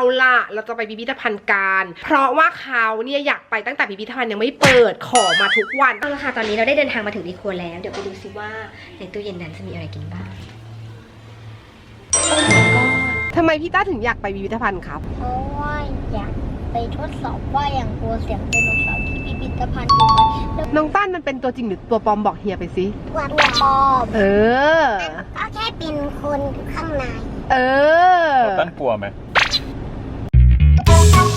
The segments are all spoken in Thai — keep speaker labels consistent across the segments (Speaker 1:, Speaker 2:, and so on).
Speaker 1: เอาล่ะเราจะไปพิพิธภัณฑ์การ เพราะว่าเขาเนี่ยอยากไปตั้งแต่พิพิธภัณฑ์ยังไม่เปิดขอมาทุกวัน
Speaker 2: เอาละค่ะตอนนี้เราได้เดินทางมาถึงดีครัวแล้ว เดี๋ยวไปดูซิว่าในตู้เย็นนั้นจะมีอะไรกินบ้างโอ้ my god
Speaker 1: ทำไมพี่ต้าถึงอยากไปพิพิธภัณฑ์ครับ
Speaker 3: เพราะว่าอยากไปทดสอบว่าอย่างตัวเสียงไดโนเสาร์ที่พิพิธภัณฑ์อยู่ไหมแล้ว
Speaker 1: น้องต้านมันเป็นตัวจริงหรือตัวปลอมบอกเฮียไปสิ
Speaker 3: ตัวตัวปลอม
Speaker 1: เออ
Speaker 3: ก็แค่เป็นคนอยู่ข้างใน
Speaker 1: เออ
Speaker 4: ตั้นกลัวไหม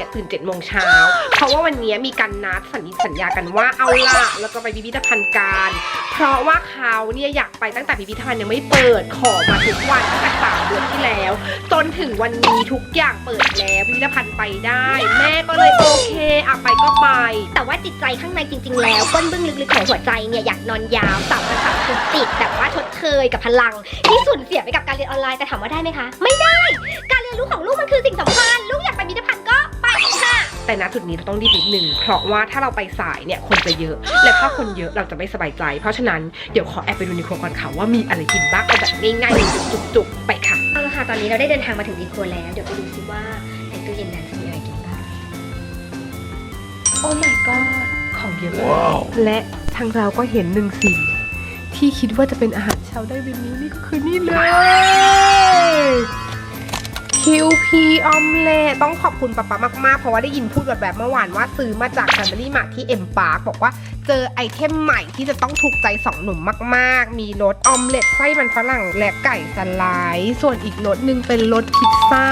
Speaker 1: เนี่ยตื่น7จ็ดโมงเช้าเพราะว่าวันนี้มีการนัดสัญญสัญญากันว่าเอาล่ะเราจะไปพิพิธภัณฑ์การ เพราะว่าเขาเนี่ยอยากไปตั้งแต่พิพิธภัณฑ์ยังไม่เปิดขอมาทุกวันตั้งแต่สามเดือนที่แล้ว จนถึงวันนี้ทุกอย่างเปิดแล้วพิพิธภัณฑ์ไปได้ แม่ก็เลยโอเคอะไปก็ไป
Speaker 2: แต่ว่าจิตใจข้างในจริง ๆ แล้วก้นบึ้งลึกๆของหัวใจเนี่ยอยากนอนยาวสับกระสับคือติดแบบว่าชดเชยกับพลัง ที่สูญเสียไปกับการเรียนออนไลน์แต่ถามว่าได้ไหมคะ ไม่ได้ การเรียนรู้ของลูกมันคือสิ่งสำคัญ
Speaker 1: แต่ณจุดนี้เราต้องรีบนิดหนึ่งเพราะว่าถ้าเราไปสายเนี่ยคนจะเยอะ และถ้าคนเยอะเราจะไม่สบายใจ เพราะฉะนั้นเดี๋ยวขอแอบไปดูในครัวก่อนค่ะว่ามีอะไรกินบ้างเอาแบบง่ายๆจุกๆไปค่ะ
Speaker 2: เอาละค่ะตอนนี้เราได้เดินทางมาถึงดีครัวแล้ว เดี๋ยวไปดูซิว่าในตู้เย็นนั้นจะมีอะไรกินบ้าง
Speaker 1: โอ้ my god ของเยอะมากและทางเราก็เห็นหนึ่งสิ่งที่คิดว่าจะเป็นอาหารเช้าได้วันนี้นี่ก็คือนี่เลย QP ออมเล่ต้องขอบคุณป๊าป๊ามากๆ เพราะว่าได้ยินพูดแบบแบบเมื่อวานว่าซื้อมาจาก Family Mart ที่ M Park บอกว่าเจอไอเทมใหม่ที่จะต้องถูกใจสองหนุ่มมากๆ มีรสออมเล็ตไส้มันฝรั่งและไก่สไลด์ส่วนอีกรสหนึ่งเป็นรสพิซซ่า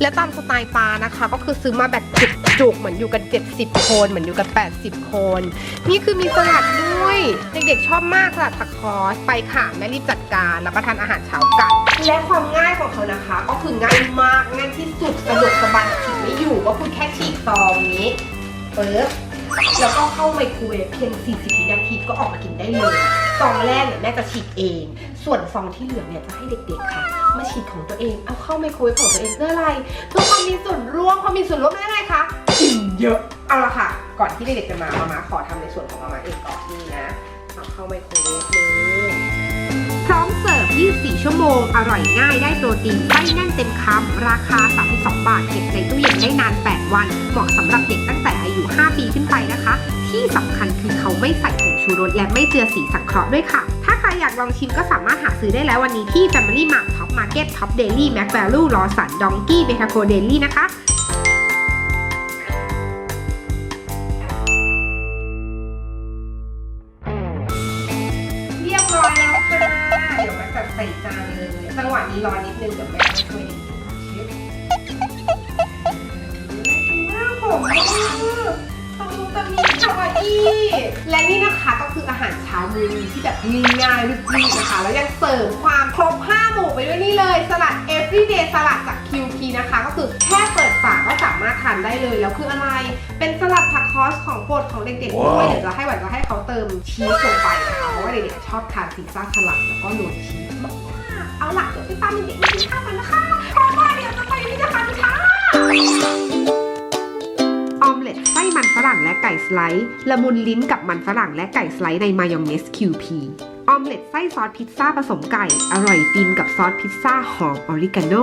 Speaker 1: และตามสไตล์ปานะคะ ก็คือซื้อมาแบบจุกๆเหมือนอยู่กัน 70 คน เหมือนอยู่กัน 80 คน นี่คือมีสลัดด้วย เด็กๆชอบมากสลัดผักคอสไปค่ะแม่รีบจัดการแล้วก็ทานอาหารเช้ากัน และความง่ายของเขานะคะ ก็คือง่ายมากง่ายที่สุดสะดวกสบายฉีกไม่อยู่ก็คือแค่ฉีกซองนี้ปึ๊บแล้วก็เข้าไมโครเวฟเพียง 40 วินาทีก็ออกมากินได้เลยซองแรกเนี่ยแม่จะฉีกเอง ส่วนซองที่เหลือเนี่ยจะให้เด็กๆค่ะ มาฉีกของตัวเอง เอาเข้าไมโครเวฟของตัวเองเพื่ออะไร เพื่อความมีส่วนร่วมความมีส่วนร่วมได้ไงคะอิ่มเยอะ เอาละค่ะ ก่อนที่เด็กๆจะมามามาขอทำในส่วนของมามาเองก่อนนี่นะ เอาเข้าไมโครเวฟเลย ร้อมเสิร์ฟ 24 ชั่วโมง อร่อยง่ายได้โปรตีนไส้แน่นเต็มคำ ราคา 32 บาท เก็บในตู้เย็นได้นาน 8 วัน เหมาะสำหรับเด็กตั้งแต่อายุ 5 ปีขึ้นไปนะคะ ที่สำคัญคือเขาไม่ใส่ผงชูรสและไม่เจือสีสังเคราะห์ด้วยค่ะ ถ้าใครอยากลองชิมก็สามารถหาซื้อได้แล้ววันนี้ที่ Family Mart Top Market Top Daily Mac Value ลอสันดองกี้เบทาโคเดลี่นะคะ น่ากินมากผมมือตรงนู้นตรงนี้คาวาอี้และนี่นะคะก็คืออาหารเช้ามื้อนี้ที่แบบง่ายๆรีบๆนะคะ แล้วยังเสริมความครบ5หมู่ไปด้วยนี่เลยสลัด everyday สลัดจาก QP นะคะ ก็คือแค่เปิดฝาก็สามารถทานได้เลย แล้วคืออะไร เป็นสลัดผักคอสของโปรดของเด็กๆด้วยเดี๋ยวจะให้หวานจะให้เขาเติมชีสลงไปนะคะเพราะว่าเด็กๆชอบทานซีซ่าสลัดแล้วก็โรยชีสมากๆเอาล่ะเดี๋ยวไปตามเด็กๆมากินข้าวกันนะคะเพราะว่าเดี๋ยวจะไปพิพิธภัณฑ์ค่ะออมเล็ตไส้มันฝรั่งและไก่สไลด์ละมุนลิ้นกับมันฝรั่งและไก่สไลด์ในมายองเนส QP ออมเล็ตไส้ซอสพิซซ่าผสมไก่ อร่อยฟินกับซอสพิซซ่าหอมออริกาโน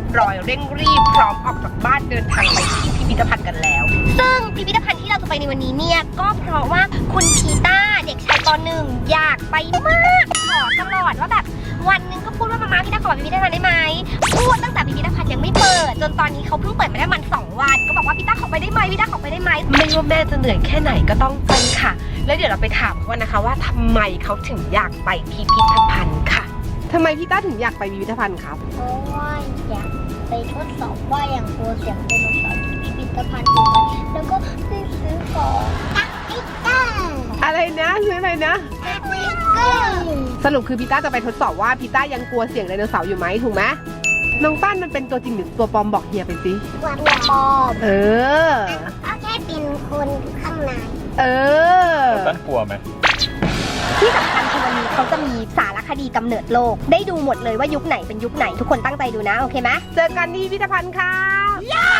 Speaker 1: ยบร้อยเร่งรีบพร้อมออกจากบ้านเดินทางไปที่พิพิธภัณฑ์กันแล้ว
Speaker 2: ซึ่งพิพิธภัณฑ์ที่เราจะไปในวันนี้เนี่ยก็เพราะว่าคุณพีต้าเด็กชายปหนึ่งอยากไปมากขอตลอดว่าแบบวันนึงก็พูดว่ามามาพี่ตาขอพิพิธภัณฑ์ได้ไหมพูดตั้งแต่พิพิธภัณฑ์ยังไม่เปิด จนตอนนี้เขาเพิ่งเปิดมาได้มันสองวัน ก็บอกว่าพี่ตาขอไปได้ไหมพี่ตาขอไปได้ไหม
Speaker 1: ไม่ว่าแม่จะเหนื่อยแค่ไหนก็ต้องไปค่ะ แล้วเดี๋ยวเราไปถามเขานะคะว่าทำไมเขาถึงอยากไปพิพิธภัณฑ์ค่ะ ทำไมพี่ต้าถึงอยากไปพิพิธภัณฑ์ครับ
Speaker 3: เพราะว่าอยากไปทดสอบว่าอย่างตัวเสียงไดโนเสาร์ที่พิพิธภัณฑ์อยู่ไหมแล้วก็ไปซื้อของตักติ๊กเกอร์
Speaker 1: อะไรนะซื้ออะไรนะ
Speaker 3: ตักติ๊กเกอร์
Speaker 1: สรุปคือพี่ต้าจะไปทดสอบว่าพี่ต้ายังกลัวเสียงไดโนเสาร์อยู่ไหมถูกไหมน้องปั้นมันเป็นตัวจริงหรือตัวปลอมบอกเฮียไปสิ
Speaker 3: กว่าตัวปลอม
Speaker 1: เออ
Speaker 3: ก็แค่เป็นคนข้างใน
Speaker 1: เออ
Speaker 4: ตั้นกลัวไหม
Speaker 2: ที่สำคัญคือวันนี้เขาจะมีสารคดีกำเนิดโลก ได้ดูหมดเลยว่ายุคไหนเป็นยุคไหนทุกคนตั้งใจดูนะ โอเคไหม
Speaker 1: เจอกันที่พิพิธภัณฑ์ค่ะ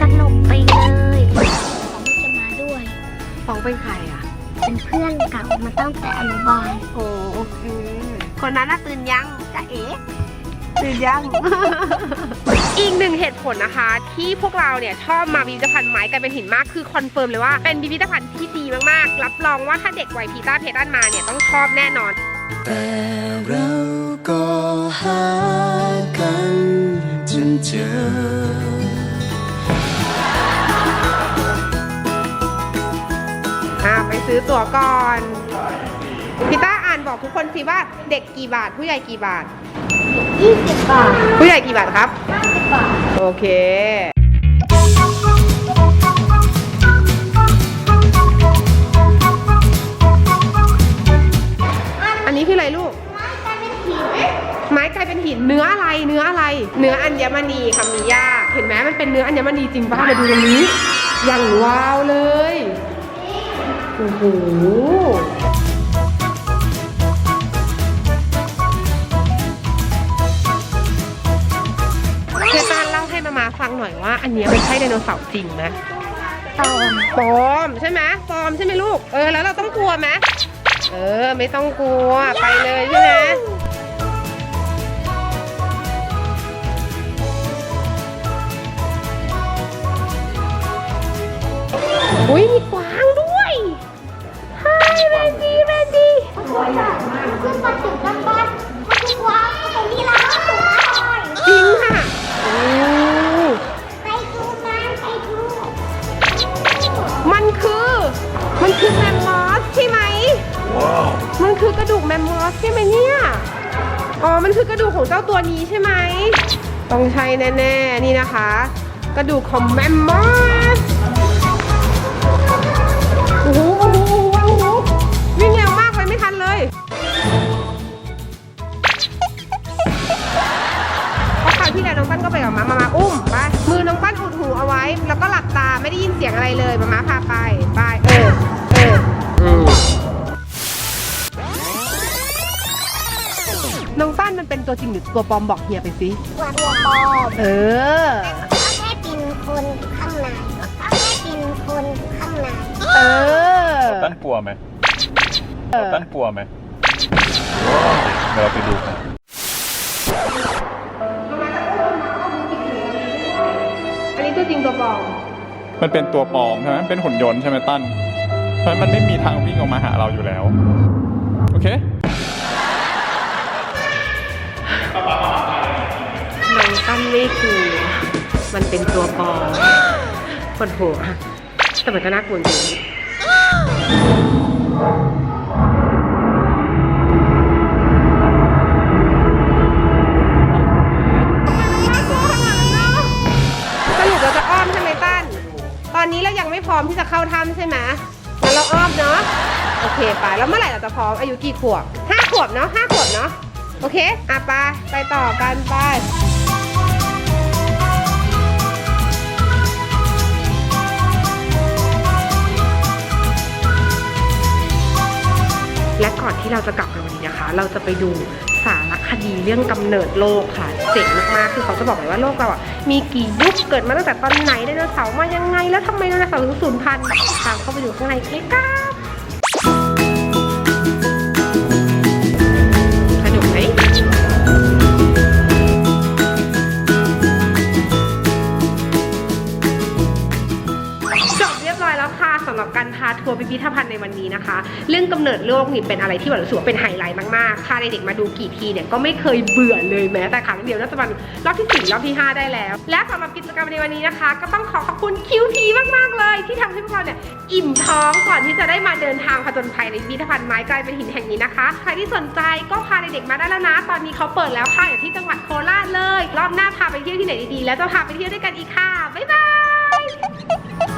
Speaker 2: สนุกไปเลย
Speaker 3: ของจะมาด้วย
Speaker 1: ฟองเป็นใครอะ
Speaker 3: เป็นเพื่อนเก่ามาตั้งแต่อนุบาล
Speaker 1: โอ้โอเคคนนั้นน่ะตื่นยังจะเอ๋ตื่นยัง อีกหนึ่งเหตุผลนะคะ ที่พวกเราเนี่ยชอบมาพิพิธภัณฑ์ไม้กลายเป็นหินมากคือคอนเฟิร์มเลยว่าเป็นพิพิธภัณฑ์ที่ดีมากๆ รับรองว่าถ้าเด็กวัยพีต้าเพตันมาเนี่ยต้องชอบแน่นอน
Speaker 5: แต่เราก็หากันจนเจอ
Speaker 1: อะไปซื้อตั๋วก่อนพีต้าอ่านบอกทุกคนสิว่าเด็กกี่บาทผู้ใหญ่กี่บาท
Speaker 3: 20 บาท
Speaker 1: ผู้ใหญ่กี่บาทครับ
Speaker 3: 50บาท
Speaker 1: โอเค กลายเป็นหินเนื้ออะไรเนื้ออะไร เนื้ออัญมณีคำนี้ยากเห็นไหมมันเป็นเนื้ออัญมณีจริงป่ะมาดูตรงนี้อย่างว้าวเลยโอ้โหเทตานเล่าให้มามาฟังหน่อยว่า อันเนี้ยมันใช่ไดโนเสาร์จริงไหม
Speaker 3: ตอน
Speaker 1: ปลอมใช่ไหมปลอมใช่ไหมลูก เออแล้วเราต้องกลัวไหมเออ ไม่ต้องกลัวไปเลยใช่ไหม อุ้ยมีกวางด้วยไฮเรนดีเรนดี
Speaker 3: ขึ้นมาถึงด้านบนมันคือกวางตรงนี้แล้ว
Speaker 1: จริงค่ะโอ้
Speaker 3: ไปดูมันไปดู
Speaker 1: มันคือ มันคือแมมมอสใช่ไหมมันคือกระดูกแมมมอสใช่ไหมเนี่ยอ๋อ มันคือกระดูกของเจ้าตัวนี้ใช่ไหม ต้องใช่แน่ ๆ นี่นะคะ กระดูกของแมมมอส องปั้นก็ไปกับมามามาอุ้มไปมือน้องปั้นอุดหูเอาไว้ แล้วก็หลับตาไม่ได้ยินเสียงอะไรเลยมามาพาไปไปเออเออน้องปั้นมันเป็นตัวจริงหรือตัวปลอมบอกเฮียไปสิ
Speaker 3: กว่าตัวปลอม
Speaker 1: เออ
Speaker 3: ก็แค่เป็นคนข้างในก็แค่เป็นคนข้างใน
Speaker 1: เออ
Speaker 4: ตั้นกลัวไหมตั้นกลัวไหมเดี๋ยวเราไปดูกัน
Speaker 1: อัน มั
Speaker 4: นเป็นตัวปลอมใช่ไหมเป็นหุ่นยนต์ใช่ไหมตั้นเพราะมันไม่มีทางวิ่งออกมาหาเราอยู่แล้ว โอเค
Speaker 1: น้องปั้นไม่คือมันเป็นตัวปลอมปวดหัวแต่มันก็น่ากลัวจริง จะเข้าถ้ำใช่ไหมงั้นเราอ้อมเนาะ โอเคไป แล้วเมื่อไหร่เราจะพร้อม อายุกี่ขวบห้าขวบเนาะห้าขวบเนาะ โอเค อะไป ไปต่อกันไปและก่อนที่เราจะกลับกันวันนี้นะคะ เราจะไปดู สารคดีเรื่องกำเนิดโลกค่ะเจ๋งมากๆคือเขาจะบอกเลยว่าโลกเราอะมีกี่ยุคเกิดมาตั้งแต่ตอนไหนไดโนเสาร์มายังไง แล้วทำไมไดโนเสาร์ถึงสูญพันธุ์ตามเข้าไปดูข้างในเลยครับ จบเรียบร้อยแล้วค่ะสำหรับการพาทัวร์พิพิธภัณฑ์ในวันนี้นะคะ เรื่องกำเนิดโลกนี่เป็นอะไรที่แบบรู้สึกว่าเป็นไฮไลท์มากๆพาเด็กๆมาดูกี่ทีเนี่ยก็ไม่เคยเบื่อเลยแม้แต่ครั้งเดียวน่าจะเป็นรอบที่สี่รอบที่ห้าได้แล้ว และสำหรับกิจกรรมในวันนี้นะคะ ก็ต้องขอขอบคุณคิวทีมากๆเลย ที่ทำให้พวกเราเนี่ยอิ่มท้องก่อนที่จะได้มาเดินทางผจญภัยในพิพิธภัณฑ์ไม้กลายเป็นหินแห่งนี้นะคะใครที่สนใจก็พาเด็กๆมาได้แล้วนะ ตอนนี้เขาเปิดแล้วค่ะอยู่ที่จังหวัดโคราชเลย รอบหน้าพาไปเที่ยวที่ไหนดีๆแล้วจะพาไปเที่ยวด้วยกันอีกค่ะบ๊ายบาย